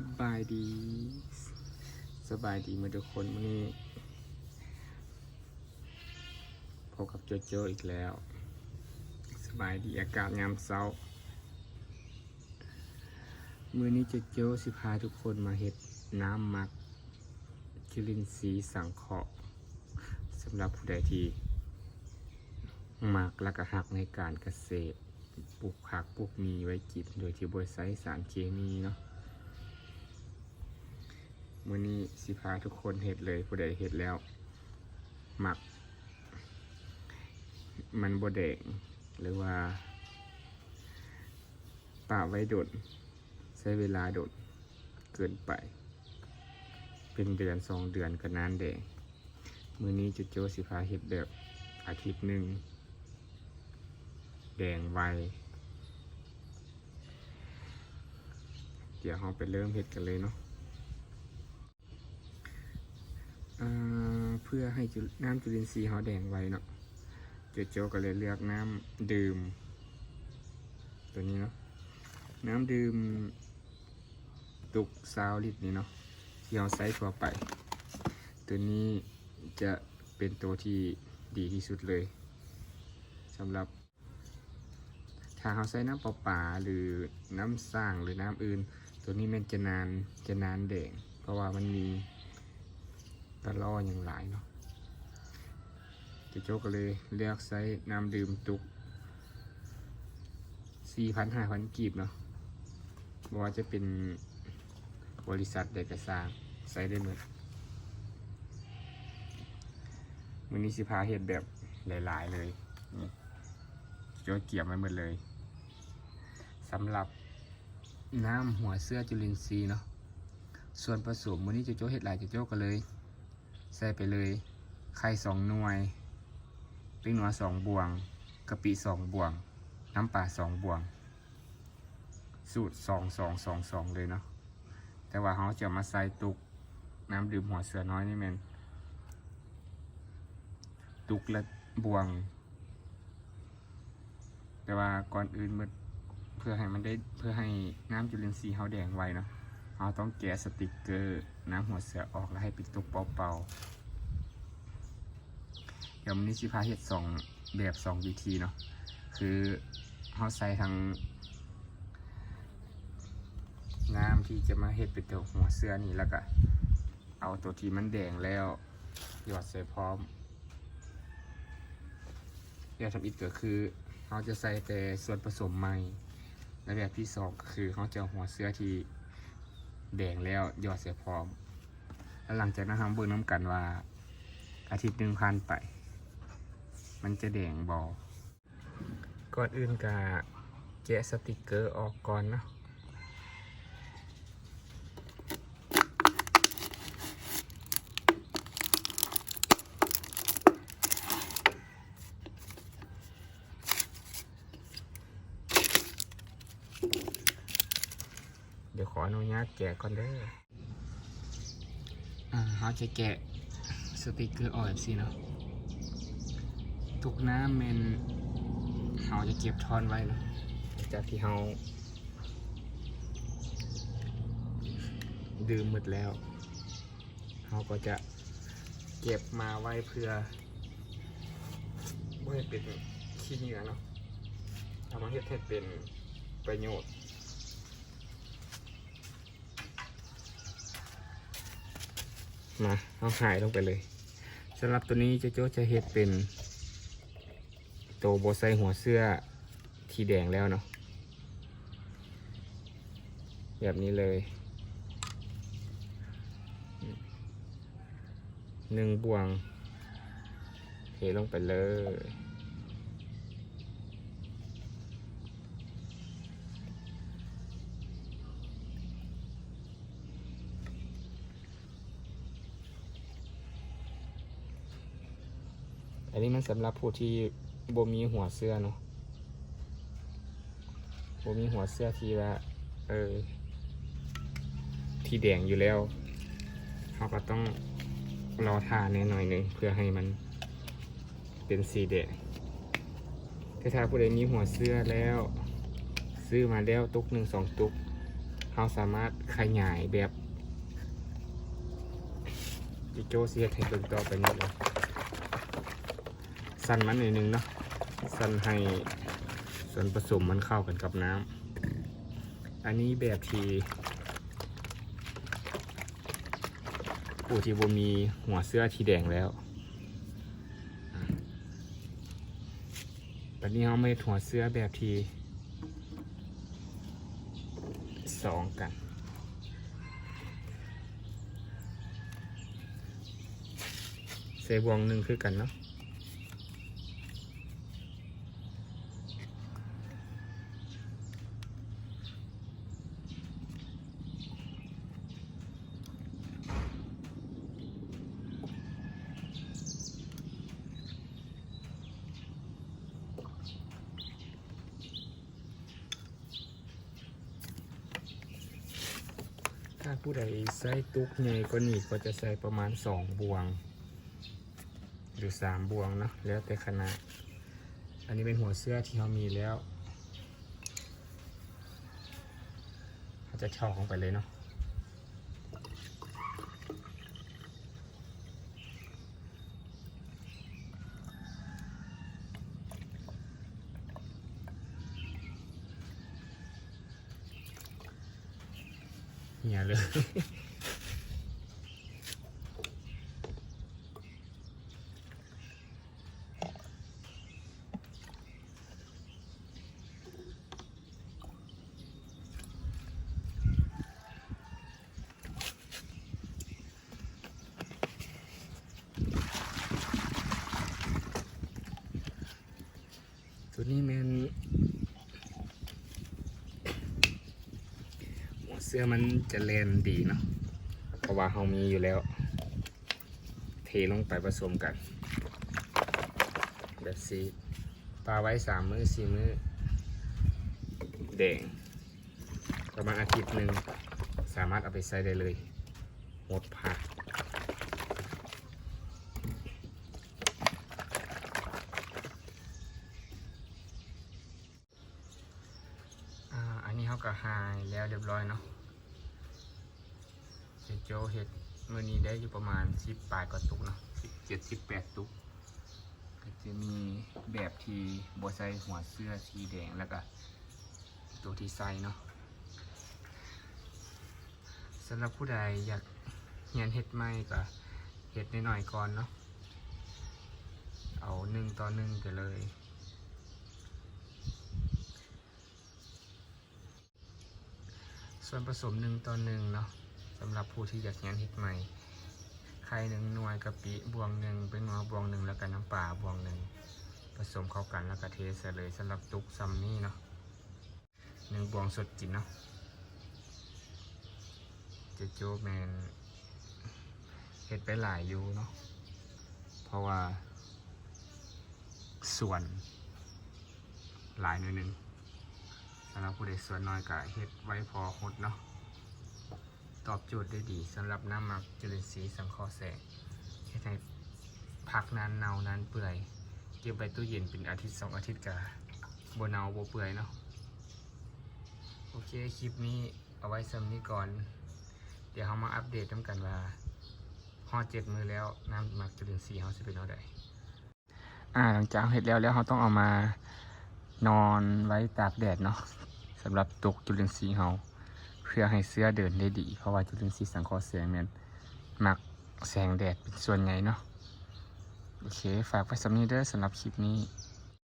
สบายดี สบายดีมือทุกคนวันนี้พบกับโจโจอีกแล้ว สบายดีอากาศยามเช้ามือนี้โจโจสิพาทุกคนมาเห็ดน้ำมักจุลินทรีย์สังเคราะห์สำหรับผู้ใดที่มักและก็หักในการเกษตรปลูกผักปลูกมีไว้กินโดยที่บริใช้สารเคมีเนาะ มื้อนี้สิพาทุกคนเห็ดเลยผู้ใดเห็ดแล้ว หมัก มันบดแดงหรือว่าป่าไว้ดดใช้เวลาดดเกินไป เป็นเดือนสองเดือนก็นานแดงมือนี้จุดโจสิพาเห็ดแบบอาทิตย์หนึ่ง แดงไวเดี๋ยวเราไปเริ่มเห็ดกันเลยเนาะอ่า เพื่อให้น้ำจุลินทรีย์เขาแดงไวเนาะโจโจก็เลยเลือกน้ำดื่ม ตัวนี้เนาะน้ำดื่ม ตุกซาวลิตนี่เนาะที่เราใช้ทั่วไป ตัวนี้จะเป็นตัวที่ดีที่สุดเลยสำหรับถ้าเขาใช้น้ำปล่าหรือน้ำสร้างหรือน้ำอื่น ตัวนี้มันจะนานจะนานแดง เพราะว่ามันมี ตะล่ออย่างหลายเนาะเจะโจกก็เลยเลือกใช้น้ำดื่มตุก4,000 5,000กีบเนาะบ่ว่าจะเป็นบริษัทใดก็สร้างใช้ได้หมดมือนี้สิพาเห็ดแบบหลาย ๆ เลยนี่โจเกี่ยมไว้หมดเลยสำหรับน้ำหัวเสื้อจุลินทรีย์เนาะส่วนผสมวันนี้โจโจเห็ดหลายโจโจก็เลย ใส่ไปเลย ไข่สองหน่วยปิ้งหนัวสองบวงกะปิสองบวง น้ำปลาสองบวง สูตรสองสองสองสองเลยเนาะแต่ว่าเขาจะมาใส่ตุกน้ำดื่มหัวเสือน้อยนี่แมนตุกละบวง แต่ว่าก่อนอื่นมันเพื่อให้มันได้เพื่อให้น้ำจุลินทรีย์เขาแดงไวเนาะเราต้องแกะสติกเกอร์ น้ำหัวเสือออกแล้วให้ป็นตุกเป่าๆเดี๋ยวมันนี้สิพาเห็ดสองแบบสองวิธีเนาะคือเขาใส่ทางน้ำที่จะมาเห็ดเป็นตัวหัวเสือนี่แล้วก็เอาตัวที่มันแดงแล้วหยอดใส่พร้อมเดี๋ยวทำอีกก็คือเขาจะใส่แต่ส่วนผสมใหม่และแบบที่สองก็คือเขาจะหัวเสื้อที่ แดงแล้วยอดเสียพร้อม แล้วหลังจากนั้นทำเบิ่งน้ำกันว่า อาทิตย์หนึ่งผ่านไป มันจะแดงบอก่อนอื่นกะแกะสติกเกอร์ออกก่อนเนาะ เดี๋ยวขออนุญาตแกะก่อนเด้ออ่าเขาจะแกะสติกเกอร์ออกแบบสิเนาะทุกน้ำแมันเราจะเก็บทอนไว้เนาะจากที่เราดื่มหมดแล้วเราก็จะเก็บมาไว้เพื่อไว้เป็นขี้เหงื่อเนาะทำมาเฮ็ดให้เป็นประโยชน์ มาเอาหายลงไปเลยสำหรับตัวนี้โจโจ๊จะเห็ดเป็นโตวโบไซหัวเสื้อทีแดงแล้วเนาะแบบนี้เลยหนึ่งบวงเทลงไปเลย อันนี้มันสำหรับผู้ที่บ่มีหัวเสื้อเนาะบ่มีหัวเสื้อที่ว่าเออที่แดงอยู่แล้วเขาก็ต้องรอทาแน่หน่อยหนึ่งเพื่อให้มันเป็นสีแดงถ้าผู้ใดมีหัวเสื้อแล้ว ซื้อมาแล้วตุกหนึ่งสองตุกเราสามารถขยายแบบจิโจเสียให้เบิ่งต่อไปนี้เลย สั้นมันหน่อยหนึงเนาะสั้นให้ส่วนผสมมันเข้ากันกับน้ำอันนี้แบบที่ผู้ที่บ่มีหัวเสื้อที่แดงแล้วตอนนี้เราไม่หัวเสื้อแบบที่สองกันเซบวงหนึ่งคือกันเนาะ ถ้าผู้ใดใส่ตุกใหญ่ก็นี่ก็จะใส่ประมาณสองบวง หรือสามบวงเนาะแล้วแต่ขนาด อันนี้เป็นหัวเสื้อที่เรามีแล้วเขาจะเช่าลงไปเลยเนาะ เหี่ยเลยตัวนี้แมนหัวเสื้อมันจะเลนดีเนาะเพราะว่าเรามีอยู่แล้ว เทลงไปผสมกัน แบบสีปลาไว้สามมือสี่มือแดงประมาณอาทิตย์หนึ่งสามารถเอาไปใช้ได้เลย หมดผักอันนี้เขาก็หายแล้วเรียบร้อยเนาะ เจโจเห็ดมื่อนี้ได้อยู่ประมาณสิบปลายกว่าตุกเนาะสิบเจ็ดสิบแปดตุกก็จะมีแบบที่บัวใส่หัวเสื้อสีแดงแล้วก็ตัวที่ใส่เนาะสำหรับผู้ใดอยากเรียนเห็ดไหมก็เห็ดหน่อยๆก่อนเนาะเอาหนึ่งต่อหนึ่งไปเลยส่วนผสมหนึ่งต่อหนึ่งเนาะำหรับผู้ที่อยากงานเฮ็ดใหม่ ไข่หนึ่งหน่วยกะปิบวงหนึ่งเป็นงอบวงหนึ่งแล้วก็น้ำปลาบวงหนึ่งผสมเข้ากันแล้วก็เทใส่เลยสำหรับตุกซัมนี่เนาะหนึ่งบวงสดจินเนาะเจโจแมนเฮ็ดไปหลายอยู่เนาะเพราะว่า ส่วน หลายหน่อยหนึ่งสำหรับผู้ใดส่วนน้อยก็เฮ็ดไว้พอหดเนาะ ตอบโจทย์ได้ดีสำหรับน้ำหมักจุลินทรีย์สังเคราะห์แสงเฮ็ดให้พักนานเนานานเปื่อย เก็บไว้ตู้เย็นเป็นอาทิตย์สองอาทิตย์ก็บ่เนาบ่เปื่อยเนาะโอเค คลิปนี้เอาไว้ซ้ำนี้ก่อน เดี๋ยวเรามาอัปเดตกันว่าฮอดเจ็ดมือแล้วน้ำหมักจุลินทรีย์เราสิเป็นเอาใดอ่าหลังจากเฮ็ดแล้วแล้วเราต้องเอามานอนไว้ตากแดดเนาะสำหรับตกจุลินทรีย์เฮา พื่อให้เสื้อเดินได้ดี เพราะว่าจุลินทรีย์สังเคราะห์แสงเนี่ยมักแสงแดดเป็นส่วนใหญ่เนาะโอเค ฝากไว้สำนี้เด้อสำหรับคลิปนี้